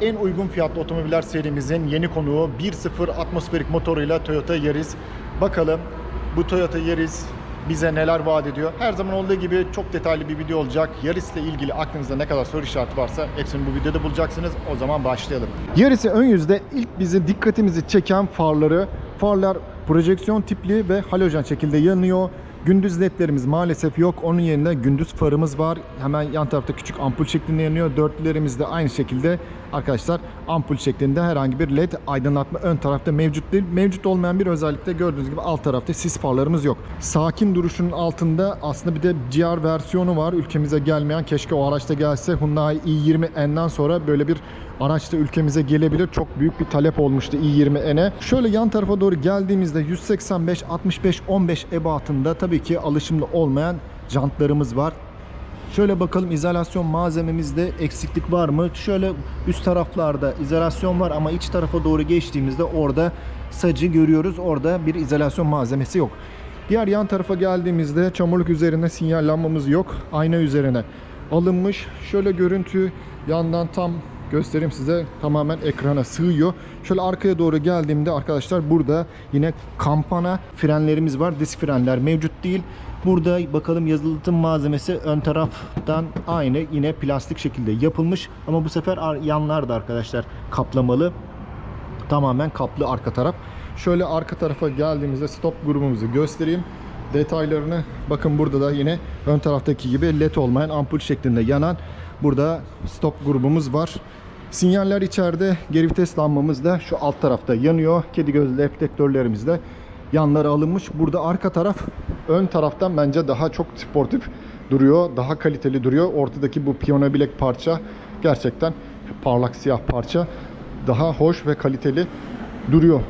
en uygun fiyatlı otomobiller serimizin yeni konuğu 1.0 atmosferik motoruyla Toyota Yaris. Bakalım bu Toyota Yaris bize neler vaat ediyor. Her zaman olduğu gibi çok detaylı bir video olacak. Yaris ile ilgili aklınızda ne kadar soru işareti varsa hepsini bu videoda bulacaksınız. O zaman başlayalım. Yaris'in ön yüzde ilk bizi dikkatimizi çeken farları. Farlar projeksiyon tipli ve halojen şekilde yanıyor. Gündüz ledlerimiz maalesef yok. Onun yerine gündüz farımız var. Hemen yan tarafta küçük ampul şeklinde yanıyor. Dörtlülerimiz de aynı şekilde arkadaşlar ampul şeklinde herhangi bir led aydınlatma ön tarafta mevcut değil. Mevcut olmayan bir özellikle gördüğünüz gibi alt tarafta sis farlarımız yok. Sakin duruşunun altında aslında bir de GR versiyonu var. Ülkemize gelmeyen keşke o araçta gelse. Hyundai i20N'den sonra böyle bir araç da ülkemize gelebilir. Çok büyük bir talep olmuştu i20N'e. Şöyle yan tarafa doğru geldiğimizde 185, 65, 15 ebatında tabii ki alışımlı olmayan jantlarımız var. Şöyle bakalım izolasyon malzememizde eksiklik var mı? Şöyle üst taraflarda izolasyon var ama iç tarafa doğru geçtiğimizde orada sacı görüyoruz. Orada bir izolasyon malzemesi yok. Diğer yan tarafa geldiğimizde çamurluk üzerinde sinyal lambamız yok. Ayna üzerine alınmış. Şöyle görüntü yandan tam göstereyim size tamamen ekrana sığıyor. Şöyle arkaya doğru geldiğimde arkadaşlar burada yine kampana frenlerimiz var. Disk frenler mevcut değil. Burada bakalım yazılıtım malzemesi ön taraftan aynı yine plastik şekilde yapılmış ama bu sefer ar- yanlar da arkadaşlar kaplamalı. Tamamen kaplı arka taraf. Şöyle arka tarafa geldiğimizde stop grubumuzu göstereyim. Detaylarını bakın burada da yine ön taraftaki gibi led olmayan ampul şeklinde yanan burada stop grubumuz var. Sinyaller içeride geri vites lambamız da şu alt tarafta yanıyor. Kedi gözlü reflektörlerimiz de yanlara alınmış. Burada arka taraf ön taraftan bence daha çok sportif duruyor. Daha kaliteli duruyor. Ortadaki bu piyano bilek parça gerçekten parlak siyah parça daha hoş ve kaliteli duruyor.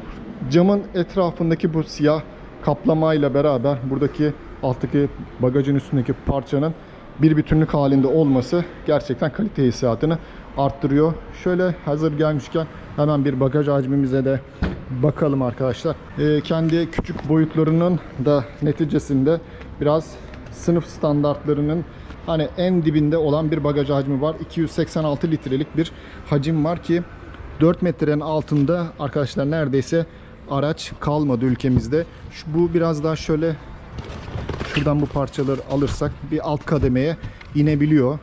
Camın etrafındaki bu siyah kaplamayla beraber buradaki alttaki bagajın üstündeki parçanın bir bütünlük halinde olması gerçekten kalite hissiyatını arttırıyor. Şöyle hazır gelmişken hemen bir bagaj hacmimize de bakalım arkadaşlar. Ee, kendi küçük boyutlarının da neticesinde biraz sınıf standartlarının hani en dibinde olan bir bagaj hacmi var. 286 litrelik bir hacim var ki 4 metrenin altında arkadaşlar neredeyse araç kalmadı ülkemizde. Şu, bu biraz daha şöyle şuradan bu parçaları alırsak bir alt kademeye inebiliyor.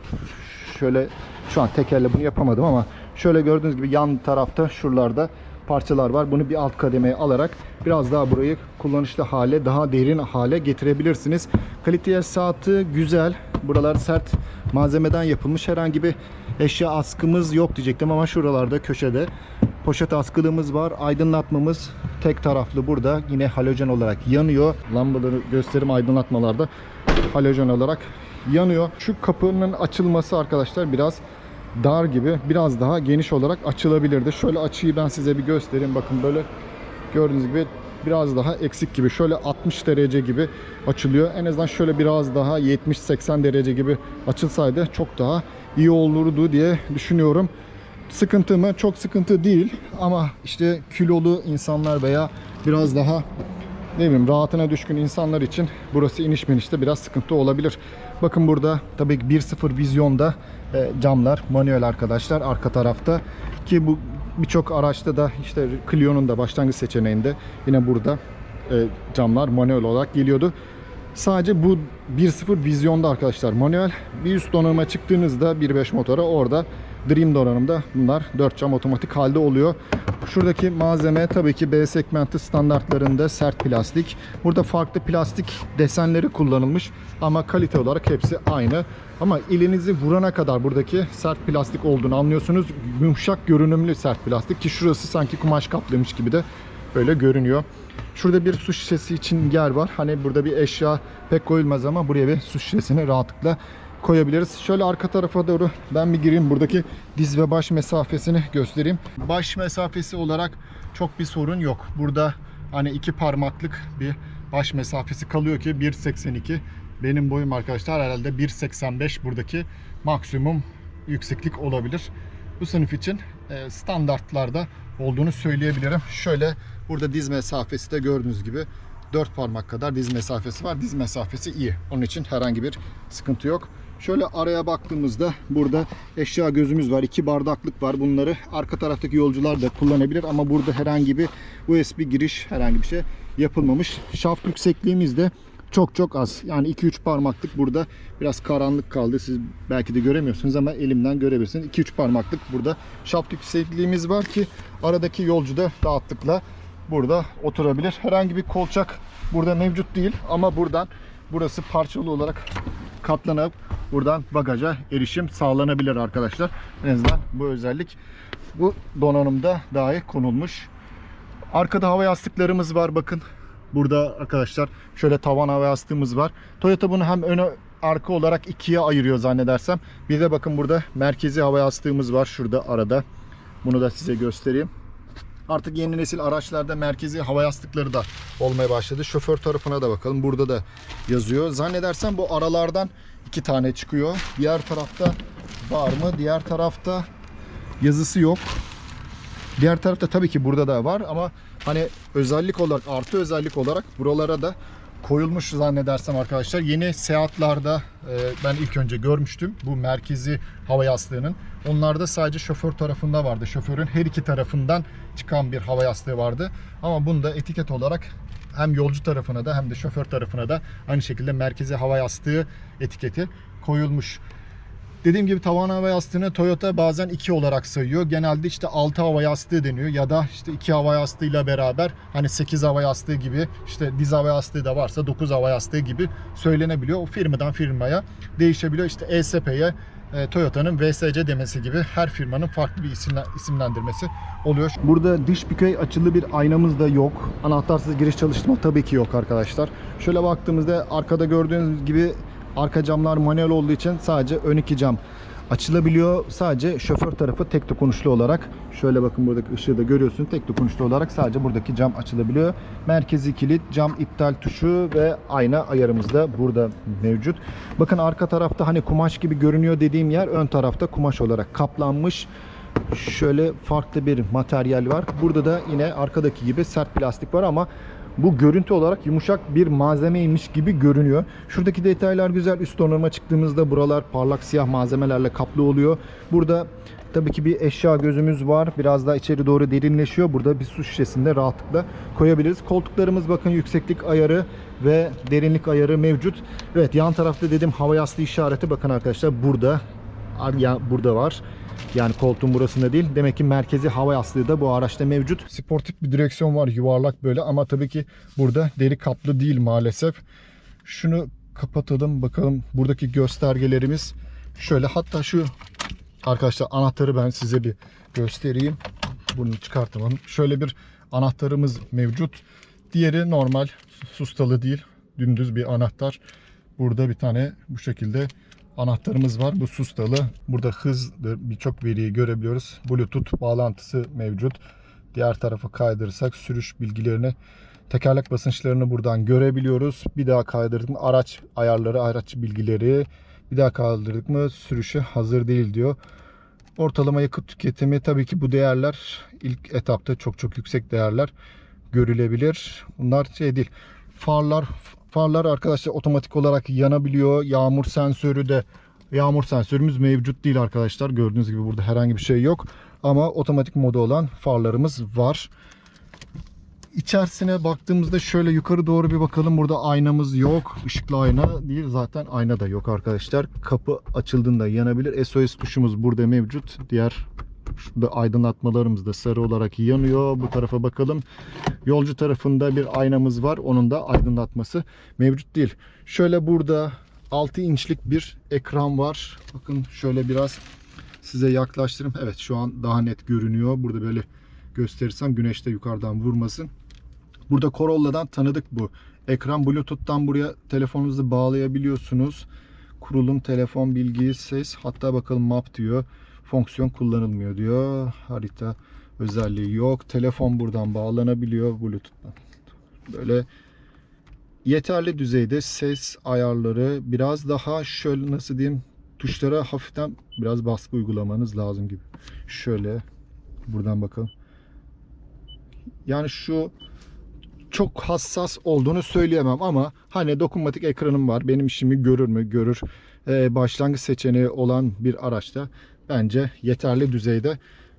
Şöyle şu an tekerle bunu yapamadım ama şöyle gördüğünüz gibi yan tarafta şuralarda parçalar var. Bunu bir alt kademeye alarak biraz daha burayı kullanışlı hale, daha derin hale getirebilirsiniz. Kalite saati güzel. Buralar sert malzemeden yapılmış. Herhangi bir eşya askımız yok diyecektim ama şuralarda köşede poşet askılığımız var. Aydınlatmamız tek taraflı burada. Yine halojen olarak yanıyor. Lambaları gösterim aydınlatmalarda halojen olarak yanıyor. Şu kapının açılması arkadaşlar biraz dar gibi. Biraz daha geniş olarak açılabilirdi. Şöyle açıyı ben size bir göstereyim. Bakın böyle gördüğünüz gibi biraz daha eksik gibi. Şöyle 60 derece gibi açılıyor. En azından şöyle biraz daha 70-80 derece gibi açılsaydı çok daha iyi olurdu diye düşünüyorum. Sıkıntı mı? Çok sıkıntı değil ama işte kilolu insanlar veya biraz daha ne bileyim rahatına düşkün insanlar için burası iniş binişte biraz sıkıntı olabilir. Bakın burada tabii ki 1.0 vizyonda e, camlar manuel arkadaşlar arka tarafta ki bu birçok araçta da işte Clio'nun da başlangıç seçeneğinde yine burada e, camlar manuel olarak geliyordu. Sadece bu 1.0 vizyonda arkadaşlar manuel. Bir üst donanıma çıktığınızda 1.5 motora orada Dream donanımda bunlar 4 cam otomatik halde oluyor. Şuradaki malzeme tabii ki B segmenti standartlarında sert plastik. Burada farklı plastik desenleri kullanılmış ama kalite olarak hepsi aynı. Ama elinizi vurana kadar buradaki sert plastik olduğunu anlıyorsunuz. Yumuşak görünümlü sert plastik ki şurası sanki kumaş kaplamış gibi de öyle görünüyor. Şurada bir su şişesi için yer var. Hani burada bir eşya pek koyulmaz ama buraya bir su şişesini rahatlıkla koyabiliriz. Şöyle arka tarafa doğru ben bir gireyim. Buradaki diz ve baş mesafesini göstereyim. Baş mesafesi olarak çok bir sorun yok. Burada hani iki parmaklık bir baş mesafesi kalıyor ki 1.82. Benim boyum arkadaşlar herhalde 1.85 buradaki maksimum yükseklik olabilir. Bu sınıf için e, standartlarda olduğunu söyleyebilirim. Şöyle burada diz mesafesi de gördüğünüz gibi 4 parmak kadar diz mesafesi var. Diz mesafesi iyi. Onun için herhangi bir sıkıntı yok. Şöyle araya baktığımızda burada eşya gözümüz var. iki bardaklık var. Bunları arka taraftaki yolcular da kullanabilir ama burada herhangi bir USB giriş herhangi bir şey yapılmamış. Şaft yüksekliğimiz de çok çok az. Yani 2-3 parmaklık burada biraz karanlık kaldı. Siz belki de göremiyorsunuz ama elimden görebilirsiniz. 2-3 parmaklık burada şaft yüksekliğimiz var ki aradaki yolcu da rahatlıkla burada oturabilir. Herhangi bir kolçak burada mevcut değil ama buradan burası parçalı olarak katlanıp buradan bagaja erişim sağlanabilir arkadaşlar. En azından bu özellik bu donanımda dahi konulmuş. Arkada hava yastıklarımız var bakın. Burada arkadaşlar şöyle tavan hava yastığımız var. Toyota bunu hem öne arka olarak ikiye ayırıyor zannedersem. Bir de bakın burada merkezi hava yastığımız var şurada arada. Bunu da size göstereyim. Artık yeni nesil araçlarda merkezi hava yastıkları da olmaya başladı. Şoför tarafına da bakalım. Burada da yazıyor. Zannedersem bu aralardan iki tane çıkıyor. Diğer tarafta var mı? Diğer tarafta yazısı yok. Diğer tarafta tabii ki burada da var ama hani özellik olarak artı özellik olarak buralara da koyulmuş zannedersem arkadaşlar. Yeni Seat'larda e, ben ilk önce görmüştüm bu merkezi hava yastığının. Onlarda sadece şoför tarafında vardı. Şoförün her iki tarafından çıkan bir hava yastığı vardı. Ama bunda etiket olarak hem yolcu tarafına da hem de şoför tarafına da aynı şekilde merkezi hava yastığı etiketi koyulmuş. Dediğim gibi tavan hava yastığını Toyota bazen 2 olarak sayıyor. Genelde işte 6 hava yastığı deniyor ya da işte 2 hava yastığıyla beraber hani 8 hava yastığı gibi işte diz hava yastığı da varsa 9 hava yastığı gibi söylenebiliyor. O firmadan firmaya değişebiliyor. İşte ESP'ye e, Toyota'nın VSC demesi gibi her firmanın farklı bir isimle, isimlendirmesi oluyor. Burada dış bükey açılı bir aynamız da yok. Anahtarsız giriş çalıştırma tabii ki yok arkadaşlar. Şöyle baktığımızda arkada gördüğünüz gibi arka camlar manuel olduğu için sadece ön iki cam açılabiliyor. Sadece şoför tarafı tek dokunuşlu olarak şöyle bakın buradaki ışığı da görüyorsunuz. Tek dokunuşlu olarak sadece buradaki cam açılabiliyor. Merkezi kilit, cam iptal tuşu ve ayna ayarımız da burada mevcut. Bakın arka tarafta hani kumaş gibi görünüyor dediğim yer ön tarafta kumaş olarak kaplanmış. Şöyle farklı bir materyal var. Burada da yine arkadaki gibi sert plastik var ama bu görüntü olarak yumuşak bir malzemeymiş gibi görünüyor. Şuradaki detaylar güzel. Üst donanıma çıktığımızda buralar parlak siyah malzemelerle kaplı oluyor. Burada tabii ki bir eşya gözümüz var. Biraz daha içeri doğru derinleşiyor. Burada bir su şişesinde rahatlıkla koyabiliriz. Koltuklarımız bakın yükseklik ayarı ve derinlik ayarı mevcut. Evet yan tarafta dedim hava yastığı işareti bakın arkadaşlar burada ya burada var. Yani koltuğun burasında değil. Demek ki merkezi hava yastığı da bu araçta mevcut. Sportif bir direksiyon var yuvarlak böyle ama tabii ki burada deri kaplı değil maalesef. Şunu kapatalım bakalım buradaki göstergelerimiz şöyle hatta şu arkadaşlar anahtarı ben size bir göstereyim. Bunu çıkartalım. Şöyle bir anahtarımız mevcut. Diğeri normal sustalı değil. Dümdüz bir anahtar. Burada bir tane bu şekilde anahtarımız var. Bu sustalı. Burada hızlı birçok veriyi görebiliyoruz. Bluetooth bağlantısı mevcut. Diğer tarafa kaydırırsak sürüş bilgilerini tekerlek basınçlarını buradan görebiliyoruz. Bir daha kaydırdık mı araç ayarları, araç bilgileri. Bir daha kaldırdık mı sürüşe hazır değil diyor. Ortalama yakıt tüketimi tabii ki bu değerler ilk etapta çok çok yüksek değerler görülebilir. Bunlar şey değil. Farlar farlar arkadaşlar otomatik olarak yanabiliyor. Yağmur sensörü de yağmur sensörümüz mevcut değil arkadaşlar. Gördüğünüz gibi burada herhangi bir şey yok. Ama otomatik modu olan farlarımız var. İçerisine baktığımızda şöyle yukarı doğru bir bakalım. Burada aynamız yok. Işıklı ayna değil. Zaten ayna da yok arkadaşlar. Kapı açıldığında yanabilir. SOS tuşumuz burada mevcut. Diğer Şurada aydınlatmalarımız da sarı olarak yanıyor. Bu tarafa bakalım. Yolcu tarafında bir aynamız var. Onun da aydınlatması mevcut değil. Şöyle burada 6 inçlik bir ekran var. Bakın şöyle biraz size yaklaştırayım. Evet şu an daha net görünüyor. Burada böyle gösterirsem güneşte yukarıdan vurmasın. Burada Corolla'dan tanıdık bu. Ekran Bluetooth'tan buraya telefonunuzu bağlayabiliyorsunuz. Kurulum, telefon bilgi, ses. Hatta bakalım map diyor fonksiyon kullanılmıyor diyor. Harita özelliği yok. Telefon buradan bağlanabiliyor Bluetooth'tan. Böyle yeterli düzeyde ses ayarları biraz daha şöyle nasıl diyeyim tuşlara hafiften biraz baskı uygulamanız lazım gibi. Şöyle buradan bakalım. Yani şu çok hassas olduğunu söyleyemem ama hani dokunmatik ekranım var. Benim işimi görür mü? Görür. e, başlangıç seçeneği olan bir araçta bence yeterli düzeyde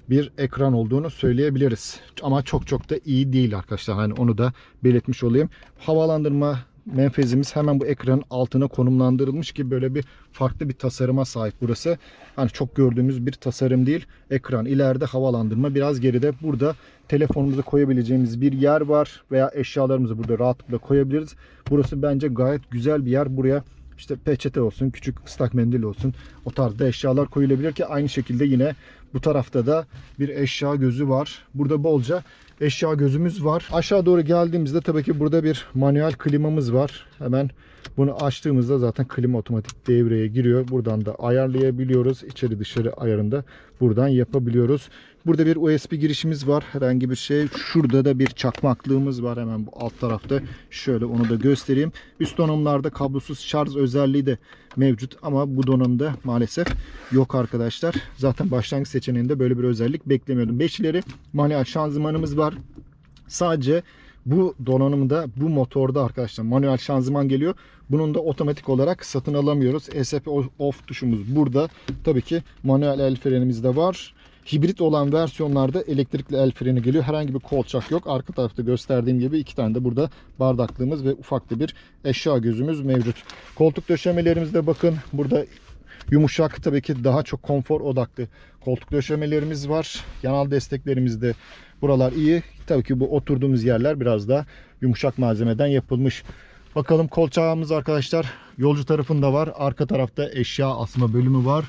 bir ekran olduğunu söyleyebiliriz. Ama çok çok da iyi değil arkadaşlar. Hani onu da belirtmiş olayım. Havalandırma menfezimiz hemen bu ekranın altına konumlandırılmış gibi böyle bir farklı bir tasarıma sahip burası. Hani çok gördüğümüz bir tasarım değil. Ekran ileride havalandırma biraz geride. Burada telefonumuzu koyabileceğimiz bir yer var veya eşyalarımızı burada rahatlıkla koyabiliriz. Burası bence gayet güzel bir yer. Buraya işte peçete olsun, küçük ıslak mendil olsun o tarzda eşyalar koyulabilir ki aynı şekilde yine bu tarafta da bir eşya gözü var. Burada bolca eşya gözümüz var. Aşağı doğru geldiğimizde tabii ki burada bir manuel klimamız var. Hemen bunu açtığımızda zaten klima otomatik devreye giriyor. Buradan da ayarlayabiliyoruz. İçeri dışarı ayarında buradan yapabiliyoruz. Burada bir USB girişimiz var. Herhangi bir şey. Şurada da bir çakmaklığımız var hemen bu alt tarafta. Şöyle onu da göstereyim. Üst donanımlarda kablosuz şarj özelliği de mevcut ama bu donanımda maalesef yok arkadaşlar. Zaten başlangıç seçeneğinde böyle bir özellik beklemiyordum. 5 ileri manuel şanzımanımız var. Sadece bu donanımda bu motorda arkadaşlar manuel şanzıman geliyor. Bunun da otomatik olarak satın alamıyoruz. ESP off tuşumuz burada. Tabii ki manuel el frenimiz de var. Hibrit olan versiyonlarda elektrikli el freni geliyor. Herhangi bir kolçak yok. Arka tarafta gösterdiğim gibi iki tane de burada bardaklığımız ve ufak da bir eşya gözümüz mevcut. Koltuk döşemelerimizde bakın burada yumuşak tabii ki daha çok konfor odaklı koltuk döşemelerimiz var. Yanal desteklerimiz de buralar iyi. Tabii ki bu oturduğumuz yerler biraz da yumuşak malzemeden yapılmış. Bakalım kolçağımız arkadaşlar yolcu tarafında var. Arka tarafta eşya asma bölümü var.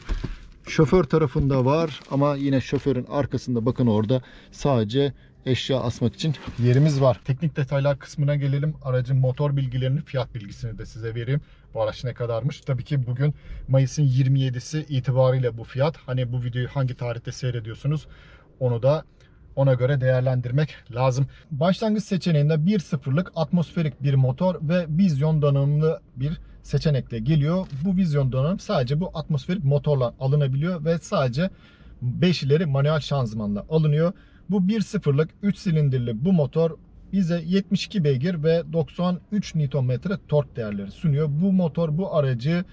Şoför tarafında var ama yine şoförün arkasında bakın orada sadece eşya asmak için yerimiz var. Teknik detaylar kısmına gelelim. Aracın motor bilgilerini, fiyat bilgisini de size vereyim. Bu araç ne kadarmış? Tabii ki bugün Mayıs'ın 27'si itibariyle bu fiyat. Hani bu videoyu hangi tarihte seyrediyorsunuz onu da ona göre değerlendirmek lazım. Başlangıç seçeneğinde 1.0'lık atmosferik bir motor ve vizyon donanımlı bir seçenekle geliyor. Bu vizyon donanım sadece bu atmosferik motorla alınabiliyor ve sadece 5 ileri manuel şanzımanla alınıyor. Bu 1.0'lık 3 silindirli bu motor bize 72 beygir ve 93 Nm tork değerleri sunuyor. Bu motor bu aracı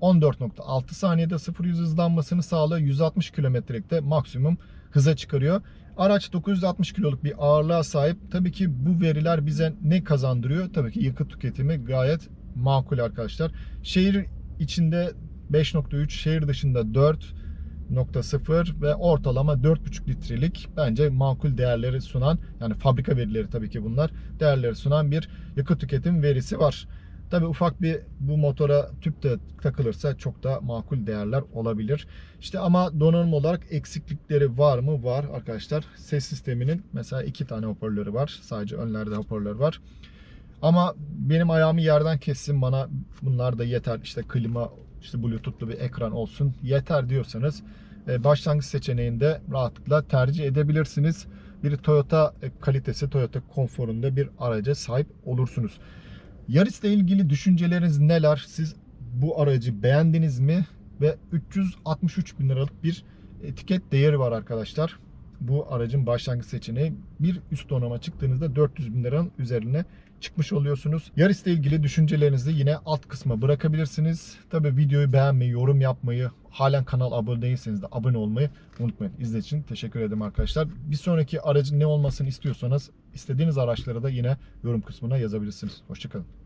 14.6 saniyede 0-100 hızlanmasını sağlıyor. 160 kilometrelikte maksimum hıza çıkarıyor. Araç 960 kiloluk bir ağırlığa sahip. Tabii ki bu veriler bize ne kazandırıyor? Tabii ki yakıt tüketimi gayet makul arkadaşlar. Şehir içinde 5.3, şehir dışında 4 0 ve ortalama 4,5 litrelik bence makul değerleri sunan yani fabrika verileri tabii ki bunlar değerleri sunan bir yakıt tüketim verisi var. Tabi ufak bir bu motora tüp de takılırsa çok da makul değerler olabilir. İşte ama donanım olarak eksiklikleri var mı? Var arkadaşlar. Ses sisteminin mesela iki tane hoparlörü var. Sadece önlerde hoparlör var. Ama benim ayağımı yerden kessin bana bunlar da yeter. İşte klima, işte bluetoothlu bir ekran olsun yeter diyorsanız e, başlangıç seçeneğinde rahatlıkla tercih edebilirsiniz. Bir Toyota e, kalitesi, Toyota konforunda bir araca sahip olursunuz. Yaris'le ilgili düşünceleriniz neler? Siz bu aracı beğendiniz mi? Ve 363 bin liralık bir etiket değeri var arkadaşlar. Bu aracın başlangıç seçeneği bir üst donanıma çıktığınızda 400 bin liranın üzerine çıkmış oluyorsunuz. Yaris'le ilgili düşüncelerinizi yine alt kısma bırakabilirsiniz. Tabi videoyu beğenmeyi, yorum yapmayı, halen kanal abone değilseniz de abone olmayı unutmayın. İzlediğiniz için teşekkür ederim arkadaşlar. Bir sonraki aracın ne olmasını istiyorsanız istediğiniz araçları da yine yorum kısmına yazabilirsiniz. Hoşçakalın.